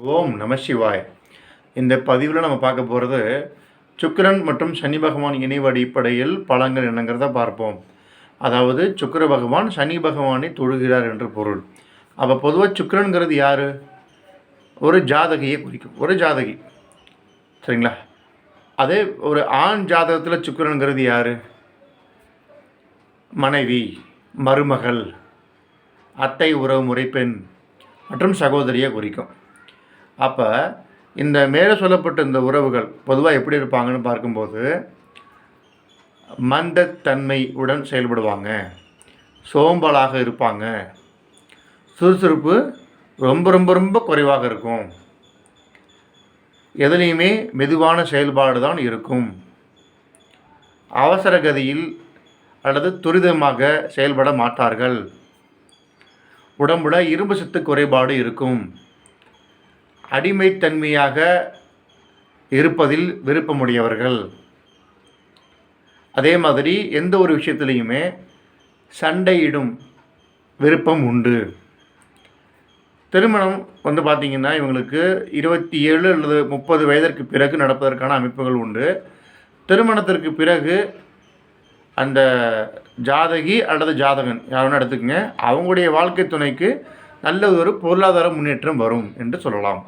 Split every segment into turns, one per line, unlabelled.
ஓம் நம சிவாய். இந்த பதிவில் நம்ம பார்க்க போகிறது சுக்கிரன் மற்றும் சனி பகவான் இணைவு அடிப்படையில் பழங்கள் என்னங்கிறத பார்ப்போம். அதாவது சுக்கர பகவான் சனி பகவானை தொழுகிறார் என்று பொருள். அப்போ பொதுவாக சுக்கரனுங்கிறது யார்? ஒரு ஜாதகியை குறிக்கும். ஒரு ஜாதகி. சரிங்களா? அதே ஒரு ஆண் ஜாதகத்தில் சுக்கரனுங்கிறது யார்? மனைவி மருமகள் அத்தை உறவு முறை பெண் மற்றும் சகோதரியை குறிக்கும். அப்போ இந்த மேலே சொல்லப்பட்ட இந்த உறவுகள் பொதுவாக எப்படி இருப்பாங்கன்னு பார்க்கும்போது மந்தத்தன்மை உடன் செயல்படுவாங்க. சோம்பலாக இருப்பாங்க. சுறுசுறுப்பு ரொம்ப ரொம்ப ரொம்ப குறைவாக இருக்கும். எதுலேயுமே மெதுவான செயல்பாடு தான் இருக்கும். அவசர கதியில் அல்லது துரிதமாக செயல்பட மாட்டார்கள். உடம்புல இரும்பு சத்து குறைபாடு இருக்கும். அடிமைத்தன்மையாக இருப்பதில் விருப்பமுடையவர்கள். அதே மாதிரி எந்த ஒரு விஷயத்துலையுமே சண்டையிடும் விருப்பம் உண்டு. திருமணம் வந்து பார்த்திங்கன்னா இவங்களுக்கு இருபத்தி ஏழு அல்லது முப்பது வயதிற்கு பிறகு நடப்பதற்கான அமைப்புகள் உண்டு. திருமணத்திற்கு பிறகு அந்த ஜாதகி அல்லது ஜாதகன் யாருன்னு எடுத்துக்கங்க அவங்களுடைய வாழ்க்கை துணைக்கு நல்ல ஒரு பொருளாதார முன்னேற்றம் வரும் என்று சொல்லலாம்.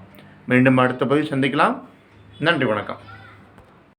மீண்டும் அடுத்த பதிவு சந்திக்கலாம். நன்றி வணக்கம்.